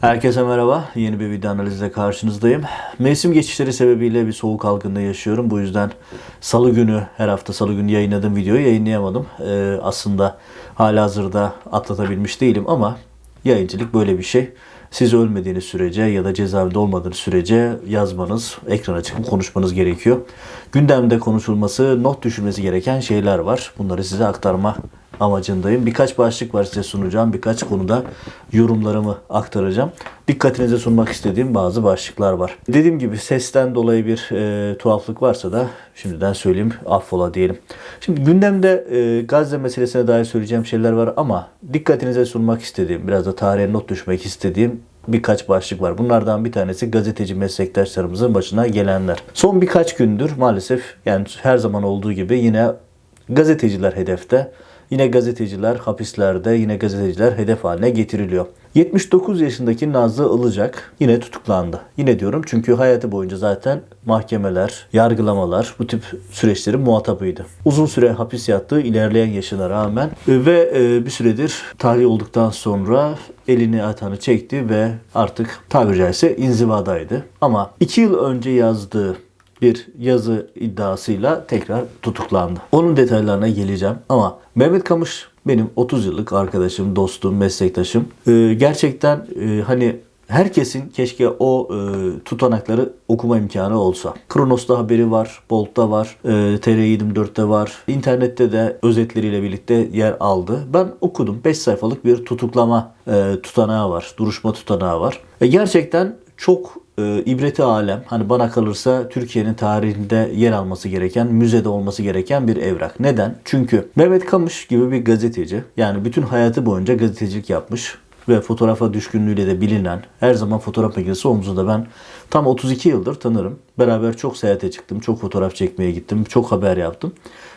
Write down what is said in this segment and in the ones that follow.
Herkese merhaba. Yeni bir video analizle karşınızdayım. Mevsim geçişleri sebebiyle bir soğuk algında yaşıyorum. Bu yüzden salı günü, her hafta salı günü yayınladığım videoyu yayınlayamadım. Ee, aslında hala hazırda atlatabilmiş değilim ama yayıncılık böyle bir şey. Siz ölmediğiniz sürece ya da cezaevinde olmadığınız sürece yazmanız, ekrana çıkıp konuşmanız gerekiyor. Gündemde konuşulması, not düşülmesi gereken şeyler var. Bunları size aktarma amacındayım. Birkaç başlık var size sunacağım. Birkaç konuda yorumlarımı aktaracağım. Dikkatinize sunmak istediğim bazı başlıklar var. Dediğim gibi sesten dolayı bir e, tuhaflık varsa da şimdiden söyleyeyim affola diyelim. Şimdi gündemde e, Gazze meselesine dair söyleyeceğim şeyler var ama dikkatinize sunmak istediğim, biraz da tarihe not düşmek istediğim birkaç başlık var. Bunlardan bir tanesi gazeteci meslektaşlarımızın başına gelenler. Son birkaç gündür maalesef yani her zaman olduğu gibi yine gazeteciler hedefte. Yine gazeteciler hapislerde, yine gazeteciler hedef haline getiriliyor. 79 yaşındaki Nazlı Ilıcak yine tutuklandı. Yine diyorum çünkü hayatı boyunca zaten mahkemeler, yargılamalar bu tip süreçlerin muhatabıydı. Uzun süre hapis yattığı ilerleyen yaşına rağmen ve e, bir süredir tahliye olduktan sonra elini atağını çekti ve artık tabiri caizse inzivadaydı. Ama 2 yıl önce yazdığı bir yazı iddiasıyla tekrar tutuklandı. Onun detaylarına geleceğim ama Mehmet Kamış benim 30 yıllık arkadaşım, dostum, meslektaşım. Ee, gerçekten e, hani herkesin keşke o e, tutanakları okuma imkanı olsa. Kronos'ta haberi var, Bolt'ta var, e, TR24'te var. İnternette de özetleriyle birlikte yer aldı. Ben okudum. 5 sayfalık bir tutuklama e, tutanağı var, duruşma tutanağı var. E, gerçekten çok e, ibreti alem hani bana kalırsa Türkiye'nin tarihinde yer alması gereken, müzede olması gereken bir evrak. Neden? Çünkü Mehmet Kamış gibi bir gazeteci yani bütün hayatı boyunca gazetecilik yapmış ve fotoğrafa düşkünlüğüyle de bilinen her zaman fotoğraf makinesi omzunda ben tam 32 yıldır tanırım. Beraber çok seyahate çıktım, çok fotoğraf çekmeye gittim, çok haber yaptım.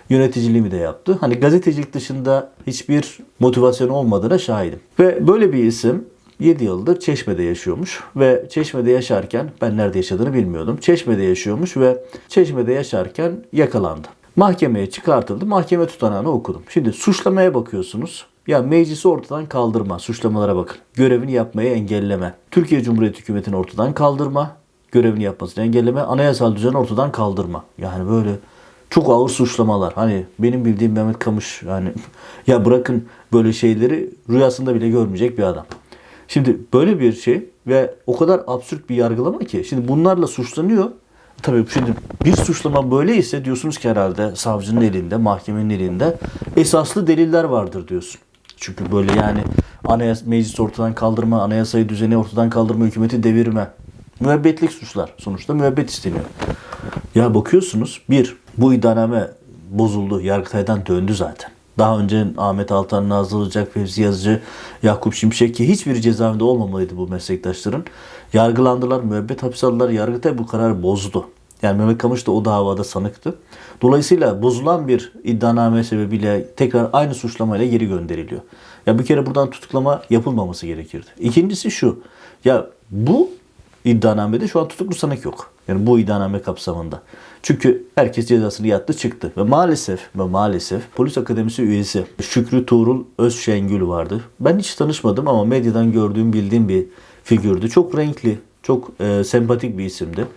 Yöneticiliğimi de yaptı. Hani gazetecilik dışında hiçbir motivasyon olmadığına şahidim. Ve böyle bir isim 7 yıldır Çeşme'de yaşıyormuş ve Çeşme'de yaşarken ben nerede yaşadığını bilmiyordum. Çeşme'de yaşıyormuş ve Çeşme'de yaşarken yakalandı. Mahkemeye çıkartıldı. Mahkeme tutanağını okudum. Şimdi suçlamaya bakıyorsunuz. Ya meclisi ortadan kaldırma. Suçlamalara bakın. Görevini yapmayı engelleme. Türkiye Cumhuriyeti hükümetini ortadan kaldırma. Görevini yapmasını engelleme. Anayasal düzeni ortadan kaldırma. Yani böyle çok ağır suçlamalar. Hani benim bildiğim Mehmet Kamış yani ya bırakın böyle şeyleri rüyasında bile görmeyecek bir adam. Şimdi böyle bir şey ve o kadar absürt bir yargılama ki şimdi bunlarla suçlanıyor. Tabii şimdi bir suçlama böyleyse diyorsunuz ki herhalde savcının elinde, mahkemenin elinde esaslı deliller vardır diyorsun. Çünkü böyle yani anayasa, meclis ortadan kaldırma, anayasayı düzeni ortadan kaldırma, hükümeti devirme. Müebbetlik suçlar. Sonuçta müebbet isteniyor. Ya bakıyorsunuz bir, bu iddianame bozuldu. Yargıtay'dan döndü zaten. Daha önce Ahmet Altan, Nazlı Ilıcak, Fevzi Yazıcı, Yakup Şimşek ki hiçbir cezaevinde olmamalıydı bu meslektaşların. Yargılandılar, müebbet hapis aldılar. Yargıtay bu kararı bozdu. Yani Mehmet Kamış da o davada sanıktı. Dolayısıyla bozulan bir iddianame sebebiyle tekrar aynı suçlamayla geri gönderiliyor. Ya bir kere buradan tutuklama yapılmaması gerekirdi. İkincisi şu. Ya bu iddianamede şu an tutuklu sanık yok. Yani bu iddianame kapsamında. Çünkü herkes cezasını yattı çıktı. Ve maalesef ve maalesef polis akademisi üyesi Şükrü Tuğrul Özşengül vardı. Ben hiç tanışmadım ama medyadan gördüğüm bildiğim bir figürdü. Çok renkli, çok e, sempatik bir isimdi.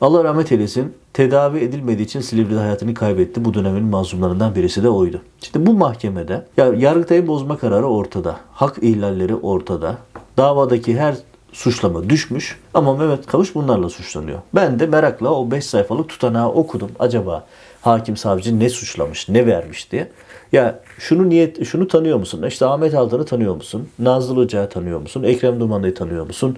Allah rahmet eylesin. Tedavi edilmediği için Silivri'de hayatını kaybetti. Bu dönemin mazlumlarından birisi de oydu. İşte bu mahkemede ya Yargıtay'ın bozma kararı ortada. Hak ihlalleri ortada. Davadaki her suçlama düşmüş ama Mehmet Kavuş bunlarla suçlanıyor. Ben de merakla o 5 sayfalık tutanağı okudum. Acaba hakim savcı ne suçlamış, ne vermiş diye. Ya şunu niyet şunu tanıyor musun? İşte Ahmet Altan'ı tanıyor musun? Nazlı Hoca'yı tanıyor musun? Ekrem Duman'ı tanıyor musun?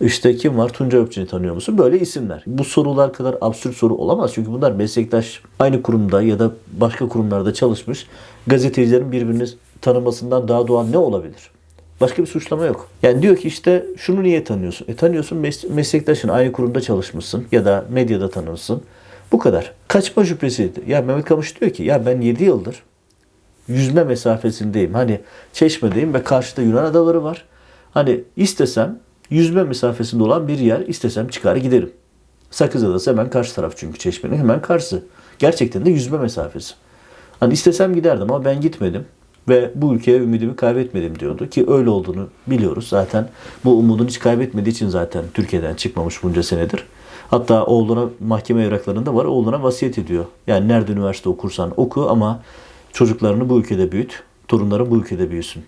İşte kim var? Tunca Öpçü'nü tanıyor musun? Böyle isimler. Bu sorular kadar absürt soru olamaz. Çünkü bunlar meslektaş aynı kurumda ya da başka kurumlarda çalışmış gazetecilerin birbirini tanımasından daha doğal ne olabilir? Başka bir suçlama yok. Yani diyor ki işte şunu niye tanıyorsun? E tanıyorsun mes- meslektaşın aynı kurumda çalışmışsın ya da medyada tanırsın. Bu kadar. Kaçma şüphesi. Ya Mehmet Kamış diyor ki ya ben 7 yıldır yüzme mesafesindeyim. Hani Çeşme'deyim ve karşıda Yunan adaları var. Hani istesem yüzme mesafesinde olan bir yer istesem çıkar giderim. Sakız Adası hemen karşı taraf çünkü Çeşme'nin hemen karşısı. Gerçekten de yüzme mesafesi. Hani istesem giderdim ama ben gitmedim. Ve bu ülkeye ümidimi kaybetmedim diyordu ki öyle olduğunu biliyoruz. Zaten bu umudunu hiç kaybetmediği için zaten Türkiye'den çıkmamış bunca senedir. Hatta oğluna mahkeme evraklarında var oğluna vasiyet ediyor. Yani nerede üniversite okursan oku ama çocuklarını bu ülkede büyüt, torunların bu ülkede büyüsün.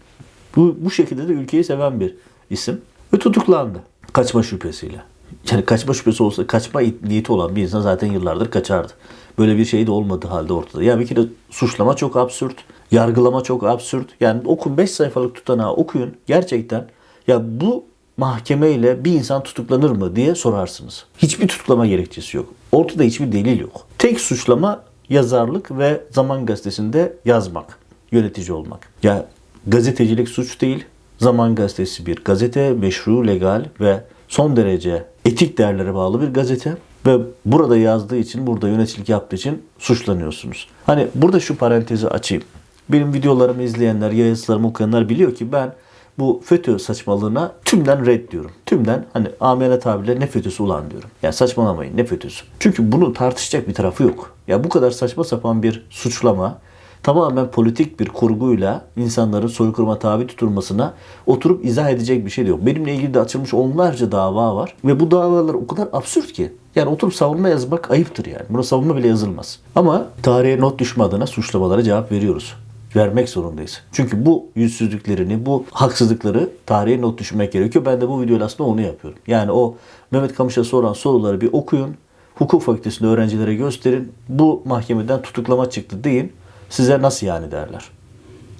Bu, bu şekilde de ülkeyi seven bir isim. Ve tutuklandı. Kaçma şüphesiyle. Yani kaçma şüphesi olsa kaçma niyeti olan bir insan zaten yıllardır kaçardı. Böyle bir şey de olmadığı halde ortada. Ya bir kere suçlama çok absürt. Yargılama çok absürt. Yani okun 5 sayfalık tutanağı okuyun. Gerçekten ya bu mahkemeyle bir insan tutuklanır mı diye sorarsınız. Hiçbir tutuklama gerekçesi yok. Ortada hiçbir delil yok. Tek suçlama yazarlık ve Zaman Gazetesi'nde yazmak, yönetici olmak. Ya gazetecilik suç değil. Zaman Gazetesi bir gazete, meşru, legal ve son derece etik değerlere bağlı bir gazete ve burada yazdığı için, burada yöneticilik yaptığı için suçlanıyorsunuz. Hani burada şu parantezi açayım. Benim videolarımı izleyenler, yazılarımı okuyanlar biliyor ki ben bu FETÖ saçmalığına tümden red diyorum. Tümden hani amele tabirle ne FETÖ'sü ulan diyorum. Yani saçmalamayın ne FETÖ'sü. Çünkü bunu tartışacak bir tarafı yok. Ya bu kadar saçma sapan bir suçlama tamamen politik bir kurguyla insanların soykırıma tabi tutulmasına oturup izah edecek bir şey de yok. Benimle ilgili de açılmış onlarca dava var ve bu davalar o kadar absürt ki. Yani oturup savunma yazmak ayıptır yani. Buna savunma bile yazılmaz. Ama tarihe not düşme adına suçlamalara cevap veriyoruz vermek zorundayız. Çünkü bu yüzsüzlüklerini, bu haksızlıkları tarihe not düşmek gerekiyor. Ben de bu videoyla aslında onu yapıyorum. Yani o Mehmet Kamış'a soran soruları bir okuyun. Hukuk fakültesinde öğrencilere gösterin. Bu mahkemeden tutuklama çıktı deyin. Size nasıl yani derler.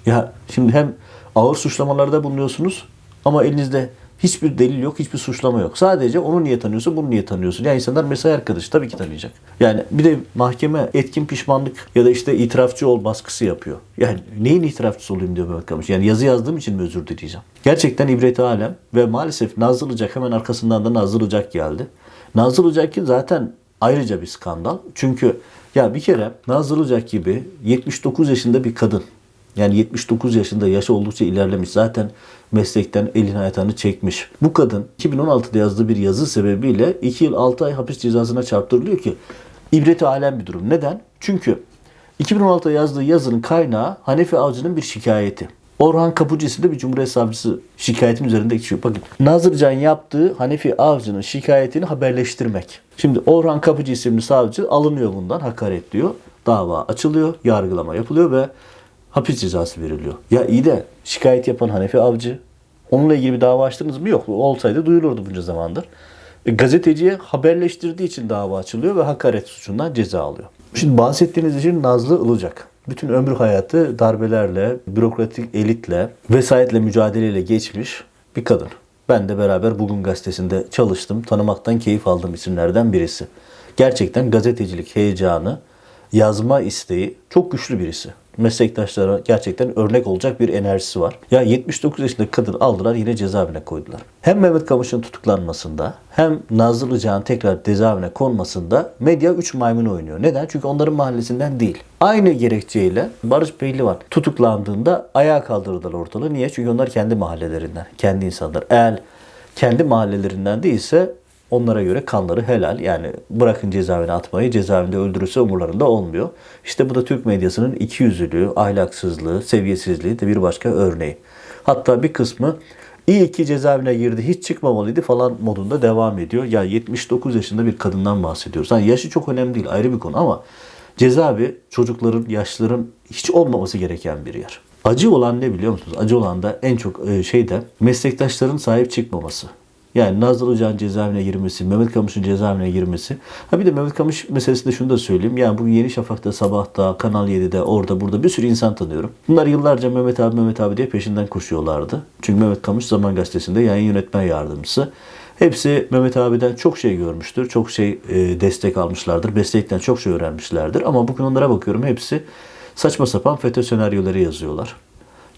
Ya şimdi hem ağır suçlamalarda bulunuyorsunuz ama elinizde hiçbir delil yok, hiçbir suçlama yok. Sadece onu niye tanıyorsun, bunu niye tanıyorsun? Yani insanlar mesai arkadaşı tabii ki tanıyacak. Yani bir de mahkeme etkin pişmanlık ya da işte itirafçı ol baskısı yapıyor. Yani neyin itirafçısı olayım diyor Kamış. Yani yazı yazdığım için mi özür dileyeceğim? Gerçekten ibret alem ve maalesef Nazlı hemen arkasından da Nazlı geldi. Nazlı Ilıcak zaten ayrıca bir skandal. Çünkü ya bir kere Nazlı gibi 79 yaşında bir kadın yani 79 yaşında yaşı oldukça ilerlemiş. Zaten meslekten elin hayatını çekmiş. Bu kadın 2016'da yazdığı bir yazı sebebiyle 2 yıl 6 ay hapis cezasına çarptırılıyor ki ibreti alem bir durum. Neden? Çünkü 2016'da yazdığı yazının kaynağı Hanefi Avcı'nın bir şikayeti. Orhan Kapıcı isimli bir Cumhuriyet Savcısı şikayetin üzerinde geçiyor. Bakın Nazırcan yaptığı Hanefi Avcı'nın şikayetini haberleştirmek. Şimdi Orhan Kapıcı isimli savcı alınıyor bundan hakaret diyor. Dava açılıyor, yargılama yapılıyor ve hapis cezası veriliyor. Ya iyi de şikayet yapan Hanefi Avcı onunla ilgili bir dava açtınız mı? Yok. Olsaydı duyulurdu bunca zamandır. E, gazeteciye haberleştirdiği için dava açılıyor ve hakaret suçundan ceza alıyor. Şimdi bahsettiğiniz için Nazlı Ilıcak. Bütün ömrü hayatı darbelerle, bürokratik elitle, vesayetle mücadeleyle geçmiş bir kadın. Ben de beraber Bugün Gazetesi'nde çalıştım. Tanımaktan keyif aldığım isimlerden birisi. Gerçekten gazetecilik heyecanı, yazma isteği çok güçlü birisi meslektaşlara gerçekten örnek olacak bir enerjisi var. Ya 79 yaşındaki kadın aldılar yine cezaevine koydular. Hem Mehmet Kamış'ın tutuklanmasında hem Nazlı Ilıcak'ın tekrar cezaevine konmasında medya 3 maymun oynuyor. Neden? Çünkü onların mahallesinden değil. Aynı gerekçeyle Barış Pehlivan tutuklandığında ayağa kaldırdılar ortalığı. Niye? Çünkü onlar kendi mahallelerinden, kendi insanlar. Eğer kendi mahallelerinden değilse Onlara göre kanları helal. Yani bırakın cezaevine atmayı, cezaevinde öldürürse umurlarında olmuyor. İşte bu da Türk medyasının ikiyüzlülüğü, ahlaksızlığı, seviyesizliği de bir başka örneği. Hatta bir kısmı iyi ki cezaevine girdi, hiç çıkmamalıydı falan modunda devam ediyor. Ya 79 yaşında bir kadından bahsediyoruz. Yani yaşı çok önemli değil, ayrı bir konu ama cezaevi çocukların, yaşlıların hiç olmaması gereken bir yer. Acı olan ne biliyor musunuz? Acı olan da en çok e, şeyde meslektaşların sahip çıkmaması. Yani Nazlı Hoca'nın cezaevine girmesi, Mehmet Kamış'ın cezaevine girmesi. Ha bir de Mehmet Kamış meselesinde şunu da söyleyeyim. Yani bugün Yeni Şafak'ta, Sabah'ta, Kanal 7'de, orada, burada bir sürü insan tanıyorum. Bunlar yıllarca Mehmet abi, Mehmet abi diye peşinden koşuyorlardı. Çünkü Mehmet Kamış Zaman Gazetesi'nde yayın yönetmen yardımcısı. Hepsi Mehmet abiden çok şey görmüştür. Çok şey e, destek almışlardır. Meslekten çok şey öğrenmişlerdir. Ama bugün onlara bakıyorum hepsi saçma sapan FETÖ senaryoları yazıyorlar.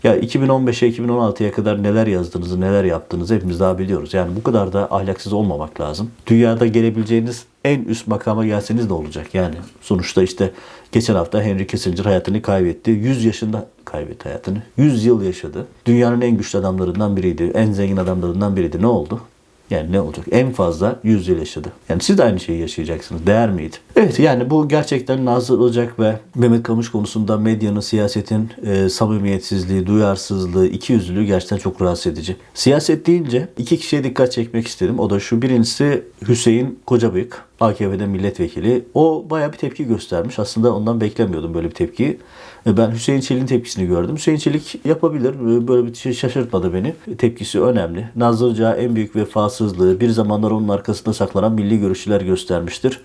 Ya 2015'e 2016'ya kadar neler yazdığınızı, neler yaptığınızı hepimiz daha biliyoruz. Yani bu kadar da ahlaksız olmamak lazım. Dünyada gelebileceğiniz en üst makama gelseniz de olacak. Yani sonuçta işte geçen hafta Henry Kissinger hayatını kaybetti. 100 yaşında kaybetti hayatını. 100 yıl yaşadı. Dünyanın en güçlü adamlarından biriydi. En zengin adamlarından biriydi. Ne oldu? Yani ne olacak? En fazla 100 yıl yaşadı. Yani siz de aynı şeyi yaşayacaksınız. Değer miydi? Evet yani bu gerçekten Nazır Ocak ve Mehmet Kamış konusunda medyanın, siyasetin e, samimiyetsizliği, duyarsızlığı, ikiyüzlülüğü gerçekten çok rahatsız edici. Siyaset deyince iki kişiye dikkat çekmek istedim. O da şu. Birincisi Hüseyin Kocabıyık. AKP'de milletvekili. O baya bir tepki göstermiş. Aslında ondan beklemiyordum böyle bir tepkiyi. E, Ben Hüseyin Çelik'in tepkisini gördüm. Hüseyin Çelik yapabilir. E, Böyle bir şey şaşırtmadı beni. Tepkisi önemli. Nazır Hoca en büyük vefasızlığı bir zamanlar onun arkasında saklanan milli görüşçüler göstermiştir.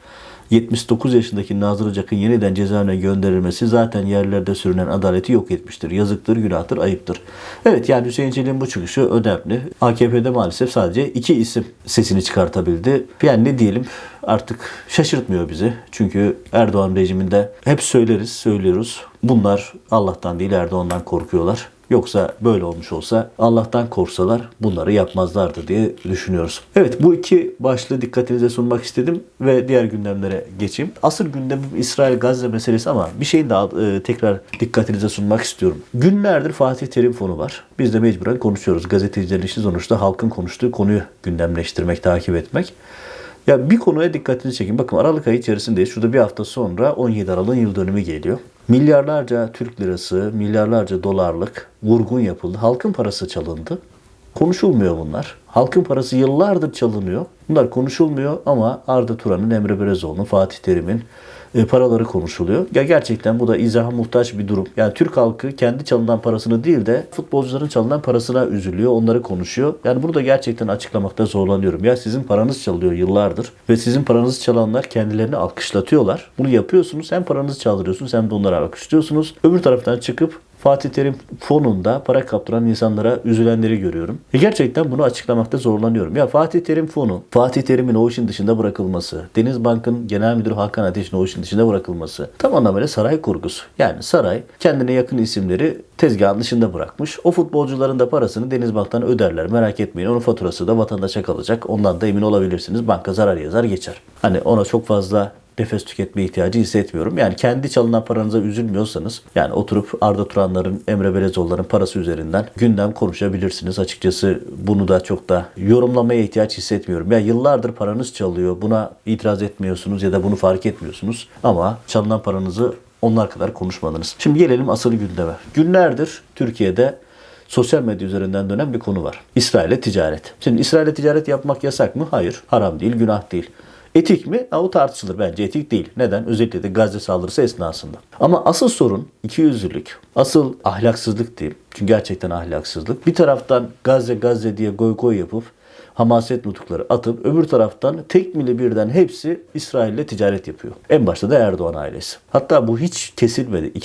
79 yaşındaki Nazır Hoca'nın yeniden cezaevine gönderilmesi zaten yerlerde sürünen adaleti yok etmiştir. Yazıktır, günahtır, ayıptır. Evet yani Hüseyin Çelik'in bu çıkışı önemli. AKP'de maalesef sadece iki isim sesini çıkartabildi. Yani ne diyelim artık şaşırtmıyor bizi. Çünkü Erdoğan rejiminde hep söyleriz, söylüyoruz. Bunlar Allah'tan değil Erdoğan'dan korkuyorlar. Yoksa böyle olmuş olsa Allah'tan korksalar bunları yapmazlardı diye düşünüyoruz. Evet bu iki başlığı dikkatinize sunmak istedim ve diğer gündemlere geçeyim. Asıl gündemim İsrail-Gazze meselesi ama bir şey daha e, tekrar dikkatinize sunmak istiyorum. Günlerdir Fatih Terim fonu var. Biz de mecburen konuşuyoruz. Gazetecilerin işi sonuçta halkın konuştuğu konuyu gündemleştirmek, takip etmek. Ya bir konuya dikkatini çekin. Bakın Aralık ayı içerisindeyiz. Şurada bir hafta sonra 17 Aralık'ın yıl dönümü geliyor. Milyarlarca Türk lirası, milyarlarca dolarlık vurgun yapıldı. Halkın parası çalındı. Konuşulmuyor bunlar. Halkın parası yıllardır çalınıyor. Bunlar konuşulmuyor ama Arda Turan'ın, Emre Berezoğlu'nun, Fatih Terim'in e, paraları konuşuluyor. Ya gerçekten bu da izaha muhtaç bir durum. Yani Türk halkı kendi çalınan parasını değil de futbolcuların çalınan parasına üzülüyor. Onları konuşuyor. Yani bunu da gerçekten açıklamakta zorlanıyorum. Ya sizin paranız çalıyor yıllardır ve sizin paranızı çalanlar kendilerini alkışlatıyorlar. Bunu yapıyorsunuz. Hem paranızı çaldırıyorsunuz hem de onları alkışlıyorsunuz. Öbür taraftan çıkıp Fatih Terim fonunda para kaptıran insanlara üzülenleri görüyorum. E gerçekten bunu açıklamakta zorlanıyorum. Ya Fatih Terim fonu, Fatih Terim'in o işin dışında bırakılması, Denizbank'ın genel müdürü Hakan Ateş'in o işin dışında bırakılması tam anlamıyla saray kurgusu. Yani saray kendine yakın isimleri tezgahın dışında bırakmış. O futbolcuların da parasını Denizbank'tan öderler. Merak etmeyin. Onun faturası da vatandaşa kalacak. Ondan da emin olabilirsiniz. Banka zarar yazar geçer. Hani ona çok fazla nefes tüketme ihtiyacı hissetmiyorum. Yani kendi çalınan paranıza üzülmüyorsanız yani oturup Arda Turanların, Emre Belezoğulların parası üzerinden gündem konuşabilirsiniz. Açıkçası bunu da çok da yorumlamaya ihtiyaç hissetmiyorum. Ya yıllardır paranız çalıyor. Buna itiraz etmiyorsunuz ya da bunu fark etmiyorsunuz. Ama çalınan paranızı onlar kadar konuşmadınız. Şimdi gelelim asıl gündeme. Günlerdir Türkiye'de sosyal medya üzerinden dönen bir konu var. İsrail'e ticaret. Şimdi İsrail'e ticaret yapmak yasak mı? Hayır. Haram değil, günah değil. Etik mi? Ha, o tartışılır bence etik değil. Neden? Özellikle de Gazze saldırısı esnasında. Ama asıl sorun ikiyüzlülük. Asıl ahlaksızlık diyeyim. Çünkü gerçekten ahlaksızlık. Bir taraftan Gazze Gazze diye goy goy yapıp hamaset nutukları atıp öbür taraftan tek mili birden hepsi İsrail'le ticaret yapıyor. En başta da Erdoğan ailesi. Hatta bu hiç kesilmedi.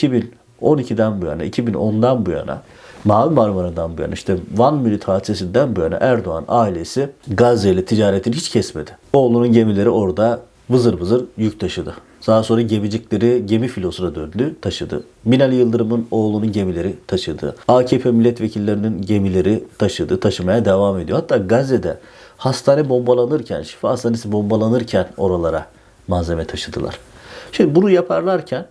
2012'den bu yana, 2010'dan bu yana Mavi Marmara'dan bu yana işte Van Mürit hadisesinden bu yana Erdoğan ailesi Gazze ile ticaretini hiç kesmedi. Oğlunun gemileri orada vızır vızır yük taşıdı. Daha sonra gemicikleri gemi filosuna döndü, taşıdı. Binali Yıldırım'ın oğlunun gemileri taşıdı. AKP milletvekillerinin gemileri taşıdı, taşımaya devam ediyor. Hatta Gazze'de hastane bombalanırken, şifa hastanesi bombalanırken oralara malzeme taşıdılar. Şimdi bunu yaparlarken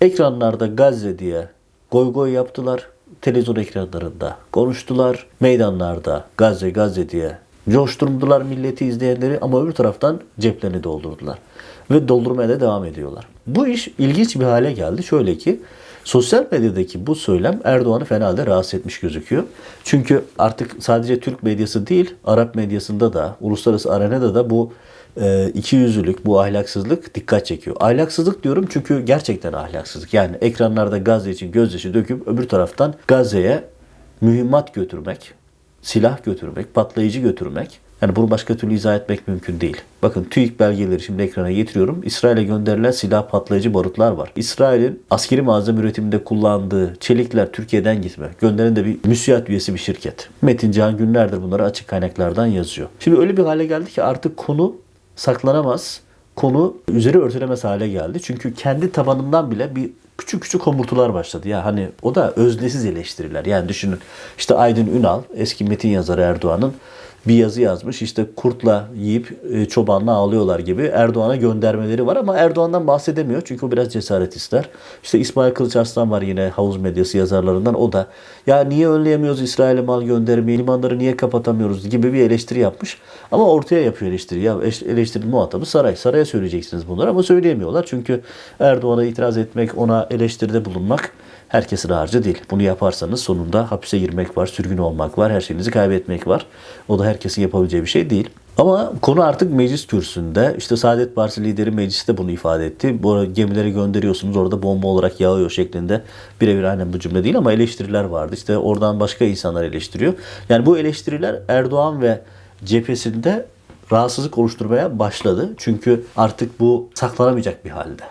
ekranlarda Gazze diye goy goy yaptılar. Televizyon ekranlarında konuştular. Meydanlarda Gazze Gazze diye coşturdular milleti izleyenleri ama öbür taraftan ceplerini doldurdular. Ve doldurmaya da devam ediyorlar. Bu iş ilginç bir hale geldi. Şöyle ki sosyal medyadaki bu söylem Erdoğan'ı fena halde rahatsız etmiş gözüküyor. Çünkü artık sadece Türk medyası değil, Arap medyasında da, uluslararası arenada da bu e, iki yüzlülük, bu ahlaksızlık dikkat çekiyor. Ahlaksızlık diyorum çünkü gerçekten ahlaksızlık. Yani ekranlarda Gazze için gözyaşı döküp öbür taraftan Gazze'ye mühimmat götürmek, silah götürmek, patlayıcı götürmek. Yani bunu başka türlü izah etmek mümkün değil. Bakın TÜİK belgeleri şimdi ekrana getiriyorum. İsrail'e gönderilen silah patlayıcı barutlar var. İsrail'in askeri malzeme üretiminde kullandığı çelikler Türkiye'den gitme. Gönderen de bir müsiyat üyesi bir şirket. Metin Can günlerdir bunları açık kaynaklardan yazıyor. Şimdi öyle bir hale geldi ki artık konu saklanamaz. Konu üzeri örtülemez hale geldi. Çünkü kendi tabanından bile bir küçük küçük homurtular başladı. Ya hani o da öznesiz eleştiriler. Yani düşünün işte Aydın Ünal eski metin yazarı Erdoğan'ın bir yazı yazmış. İşte kurtla yiyip e, çobanla ağlıyorlar gibi Erdoğan'a göndermeleri var ama Erdoğan'dan bahsedemiyor. Çünkü o biraz cesaret ister. İşte İsmail Kılıç Arslan var yine havuz medyası yazarlarından. O da ya niye önleyemiyoruz İsrail'e mal göndermeyi, limanları niye kapatamıyoruz gibi bir eleştiri yapmış. Ama ortaya yapıyor eleştiri. Ya eleştirinin muhatabı saray. Saraya söyleyeceksiniz bunları ama söyleyemiyorlar. Çünkü Erdoğan'a itiraz etmek, ona eleştiride bulunmak herkesin harcı değil. Bunu yaparsanız sonunda hapise girmek var, sürgün olmak var, her şeyinizi kaybetmek var. O da herkesin yapabileceği bir şey değil. Ama konu artık meclis kürsüsünde. İşte Saadet Partisi lideri mecliste bunu ifade etti. Bu gemileri gönderiyorsunuz orada bomba olarak yağıyor şeklinde. Birebir aynen bu cümle değil ama eleştiriler vardı. İşte oradan başka insanlar eleştiriyor. Yani bu eleştiriler Erdoğan ve cephesinde rahatsızlık oluşturmaya başladı. Çünkü artık bu saklanamayacak bir halde.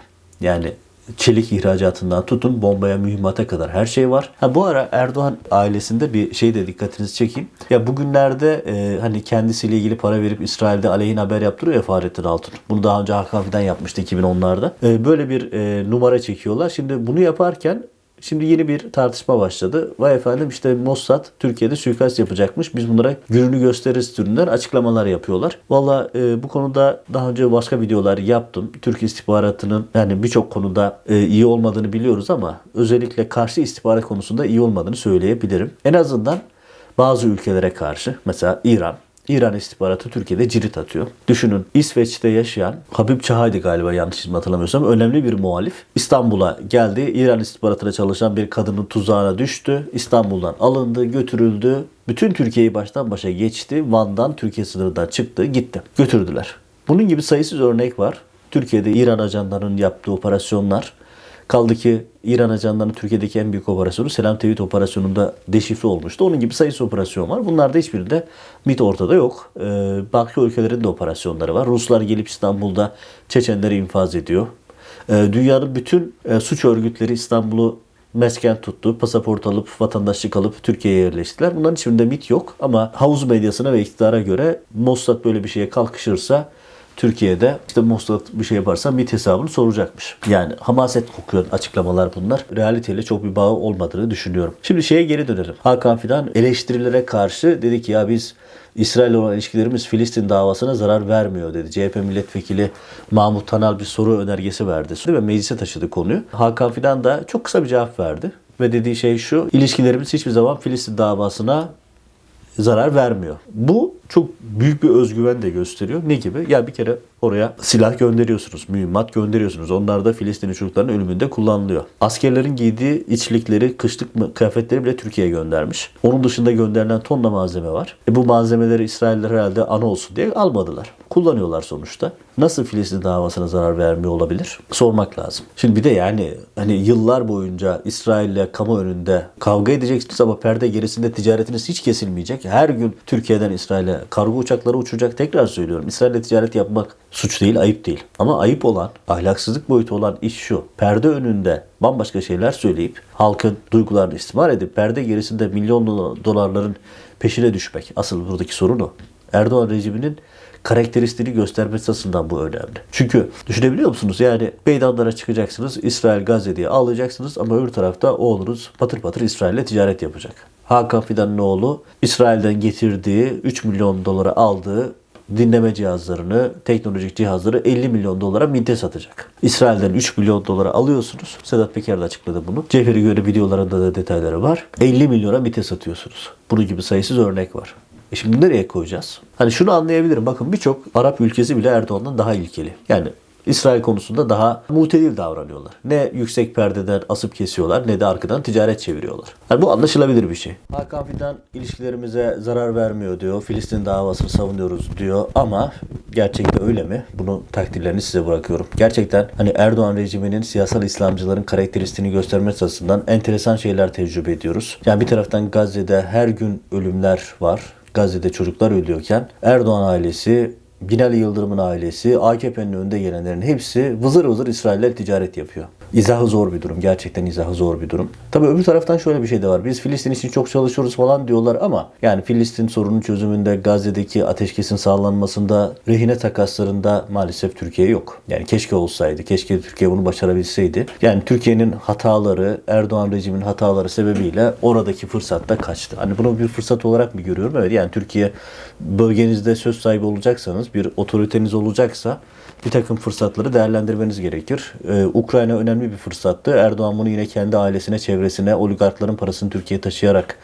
Yani çelik ihracatından tutun bombaya mühimmata kadar her şey var. Ha bu ara Erdoğan ailesinde bir şey de dikkatinizi çekeyim. Ya bugünlerde e, hani kendisiyle ilgili para verip İsrail'de aleyhine haber yaptırıyor ya Fahrettin Altun. Bunu daha önce Hakan Fidan yapmıştı 2010'larda. E, böyle bir e, numara çekiyorlar. Şimdi bunu yaparken Şimdi yeni bir tartışma başladı. Vay efendim işte Mossad Türkiye'de suikast yapacakmış. Biz bunlara gününü gösteririz türünden açıklamalar yapıyorlar. Valla e, bu konuda daha önce başka videolar yaptım. Türk istihbaratının yani birçok konuda e, iyi olmadığını biliyoruz ama özellikle karşı istihbarat konusunda iyi olmadığını söyleyebilirim. En azından bazı ülkelere karşı mesela İran, İran istihbaratı Türkiye'de cirit atıyor. Düşünün İsveç'te yaşayan Habib Çahay'dı galiba yanlış hatırlamıyorsam önemli bir muhalif. İstanbul'a geldi. İran istihbaratına çalışan bir kadının tuzağına düştü. İstanbul'dan alındı, götürüldü. Bütün Türkiye'yi baştan başa geçti. Van'dan Türkiye sınırından çıktı, gitti. Götürdüler. Bunun gibi sayısız örnek var. Türkiye'de İran ajanlarının yaptığı operasyonlar Kaldı ki İran ajanlarının Türkiye'deki en büyük operasyonu Selam Tevhid operasyonunda deşifre olmuştu. Onun gibi sayısı operasyon var. Bunlarda hiçbirinde MIT ortada yok. Ee, başka ülkelerin de operasyonları var. Ruslar gelip İstanbul'da Çeçenleri infaz ediyor. Ee, dünyanın bütün e, suç örgütleri İstanbul'u mesken tuttu. Pasaport alıp, vatandaşlık alıp Türkiye'ye yerleştiler. Bunların hiçbirinde MIT yok. Ama havuz medyasına ve iktidara göre Mossad böyle bir şeye kalkışırsa Türkiye'de işte Mossad bir şey yaparsa MİT hesabını soracakmış. Yani hamaset kokuyor açıklamalar bunlar. Realiteyle çok bir bağı olmadığını düşünüyorum. Şimdi şeye geri dönelim. Hakan Fidan eleştirilere karşı dedi ki ya biz İsrail olan ilişkilerimiz Filistin davasına zarar vermiyor dedi. CHP milletvekili Mahmut Tanal bir soru önergesi verdi. Ve meclise taşıdı konuyu. Hakan Fidan da çok kısa bir cevap verdi. Ve dediği şey şu, ilişkilerimiz hiçbir zaman Filistin davasına zarar vermiyor. Bu çok büyük bir özgüven de gösteriyor. Ne gibi? Ya bir kere oraya silah gönderiyorsunuz, mühimmat gönderiyorsunuz. Onlar da Filistinli çocukların ölümünde kullanılıyor. Askerlerin giydiği içlikleri, kışlık kıyafetleri bile Türkiye'ye göndermiş. Onun dışında gönderilen tonla malzeme var. E bu malzemeleri İsrailler herhalde ana olsun diye almadılar. Kullanıyorlar sonuçta. Nasıl Filistin davasına zarar vermiyor olabilir? Sormak lazım. Şimdi bir de yani hani yıllar boyunca İsrail'le kamu önünde kavga edeceksiniz ama perde gerisinde ticaretiniz hiç kesilmeyecek. Her gün Türkiye'den İsrail'e kargo uçakları uçacak. Tekrar söylüyorum. İsrail'le ticaret yapmak suç değil, ayıp değil. Ama ayıp olan, ahlaksızlık boyutu olan iş şu. Perde önünde bambaşka şeyler söyleyip halkın duygularını istimar edip perde gerisinde milyon dolarların peşine düşmek. Asıl buradaki sorun o. Erdoğan rejiminin karakteristiğini göstermesi açısından bu önemli. Çünkü düşünebiliyor musunuz? Yani meydanlara çıkacaksınız, İsrail Gazze diye ağlayacaksınız ama öbür tarafta oğlunuz patır patır İsrail'le ticaret yapacak. Hakan Fidan'ın oğlu İsrail'den getirdiği 3 milyon dolara aldığı dinleme cihazlarını, teknolojik cihazları 50 milyon dolara minte satacak. İsrail'den 3 milyon dolara alıyorsunuz. Sedat Peker de açıkladı bunu. Cevheri göre videolarında da detayları var. 50 milyona minte satıyorsunuz. Bunun gibi sayısız örnek var. E şimdi nereye koyacağız? Hani şunu anlayabilirim. Bakın birçok Arap ülkesi bile Erdoğan'dan daha ilkeli. Yani İsrail konusunda daha mutedil davranıyorlar. Ne yüksek perdeden asıp kesiyorlar ne de arkadan ticaret çeviriyorlar. Yani bu anlaşılabilir bir şey. Hakan Fidan ilişkilerimize zarar vermiyor diyor. Filistin davasını savunuyoruz diyor ama gerçekten öyle mi? Bunu takdirlerini size bırakıyorum. Gerçekten hani Erdoğan rejiminin siyasal İslamcıların karakteristiğini göstermesi açısından enteresan şeyler tecrübe ediyoruz. Yani bir taraftan Gazze'de her gün ölümler var. Gazze'de çocuklar ölüyorken Erdoğan ailesi Binali Yıldırım'ın ailesi, AKP'nin önde gelenlerin hepsi vızır vızır İsrail'le ticaret yapıyor. İzahı zor bir durum. Gerçekten izahı zor bir durum. Tabii öbür taraftan şöyle bir şey de var. Biz Filistin için çok çalışıyoruz falan diyorlar ama yani Filistin sorunun çözümünde, Gazze'deki ateşkesin sağlanmasında, rehine takaslarında maalesef Türkiye yok. Yani keşke olsaydı. Keşke Türkiye bunu başarabilseydi. Yani Türkiye'nin hataları, Erdoğan rejimin hataları sebebiyle oradaki fırsatta kaçtı. Hani bunu bir fırsat olarak mı görüyorum? Evet yani Türkiye bölgenizde söz sahibi olacaksanız, bir otoriteniz olacaksa bir takım fırsatları değerlendirmeniz gerekir. Ee, Ukrayna önemli bir fırsattı. Erdoğan bunu yine kendi ailesine, çevresine, oligarkların parasını Türkiye'ye taşıyarak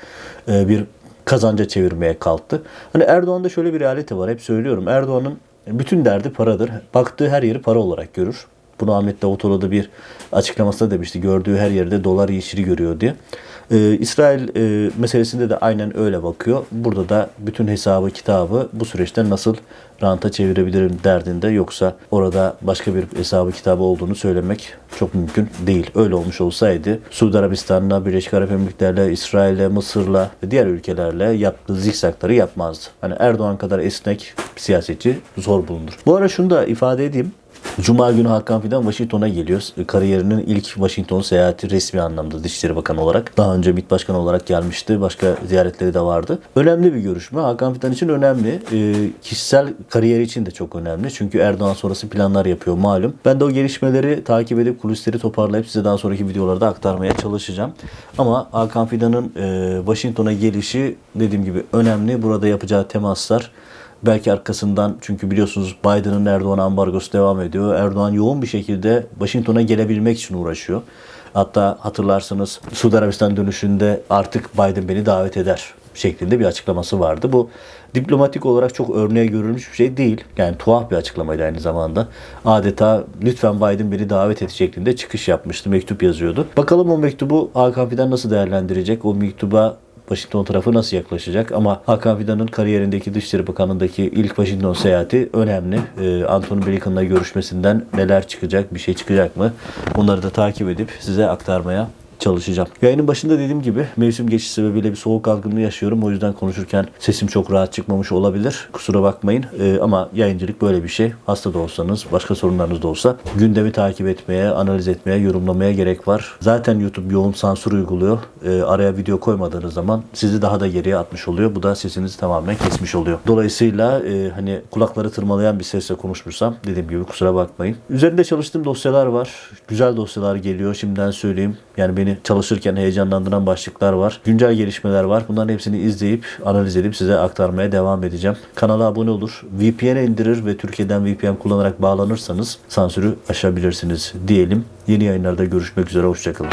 e, bir kazanca çevirmeye kalktı. Hani Erdoğan'da şöyle bir realite var. Hep söylüyorum. Erdoğan'ın bütün derdi paradır. Baktığı her yeri para olarak görür. Bunu Ahmet Davutoğlu da bir açıklamasında demişti. Gördüğü her yerde dolar yeşili görüyor diye. Ee, İsrail e, meselesinde de aynen öyle bakıyor. Burada da bütün hesabı kitabı bu süreçte nasıl ranta çevirebilirim derdinde yoksa orada başka bir hesabı kitabı olduğunu söylemek çok mümkün değil. Öyle olmuş olsaydı Suudi Arabistan'la, Birleşik Arap Emirlikleri'yle, İsrail'le, Mısır'la ve diğer ülkelerle yaptığı zikzakları yapmazdı. Hani Erdoğan kadar esnek siyasetçi zor bulunur. Bu ara şunu da ifade edeyim. Cuma günü Hakan Fidan Washington'a geliyor. Kariyerinin ilk Washington seyahati resmi anlamda Dışişleri Bakanı olarak. Daha önce MİT Başkanı olarak gelmişti. Başka ziyaretleri de vardı. Önemli bir görüşme. Hakan Fidan için önemli. Ee, kişisel kariyeri için de çok önemli. Çünkü Erdoğan sonrası planlar yapıyor malum. Ben de o gelişmeleri takip edip kulisleri toparlayıp size daha sonraki videolarda aktarmaya çalışacağım. Ama Hakan Fidan'ın e, Washington'a gelişi dediğim gibi önemli. Burada yapacağı temaslar Belki arkasından çünkü biliyorsunuz Biden'ın Erdoğan ambargosu devam ediyor. Erdoğan yoğun bir şekilde Washington'a gelebilmek için uğraşıyor. Hatta hatırlarsanız Suudi Arabistan dönüşünde artık Biden beni davet eder şeklinde bir açıklaması vardı. Bu diplomatik olarak çok örneğe görülmüş bir şey değil. Yani tuhaf bir açıklamaydı aynı zamanda. Adeta lütfen Biden beni davet et şeklinde çıkış yapmıştı. Mektup yazıyordu. Bakalım o mektubu Hakan Fidan nasıl değerlendirecek? O mektuba Washington tarafı nasıl yaklaşacak? Ama Hakan Fidan'ın kariyerindeki Dışişleri Bakanlığı'ndaki ilk Washington seyahati önemli. Ee, Anthony Blinken'la görüşmesinden neler çıkacak, bir şey çıkacak mı? Bunları da takip edip size aktarmaya çalışacağım. Yayının başında dediğim gibi mevsim geçişi sebebiyle bir soğuk algınlığı yaşıyorum. O yüzden konuşurken sesim çok rahat çıkmamış olabilir. Kusura bakmayın. Ee, ama yayıncılık böyle bir şey. Hasta da olsanız, başka sorunlarınız da olsa gündemi takip etmeye, analiz etmeye, yorumlamaya gerek var. Zaten YouTube yoğun sansür uyguluyor. Ee, araya video koymadığınız zaman sizi daha da geriye atmış oluyor. Bu da sesinizi tamamen kesmiş oluyor. Dolayısıyla e, hani kulakları tırmalayan bir sesle konuşmursam dediğim gibi kusura bakmayın. Üzerinde çalıştığım dosyalar var. Güzel dosyalar geliyor. Şimdiden söyleyeyim. Yani beni çalışırken heyecanlandıran başlıklar var. Güncel gelişmeler var. Bunların hepsini izleyip, analiz edip size aktarmaya devam edeceğim. Kanala abone olur. VPN indirir ve Türkiye'den VPN kullanarak bağlanırsanız sansürü aşabilirsiniz diyelim. Yeni yayınlarda görüşmek üzere. Hoşçakalın.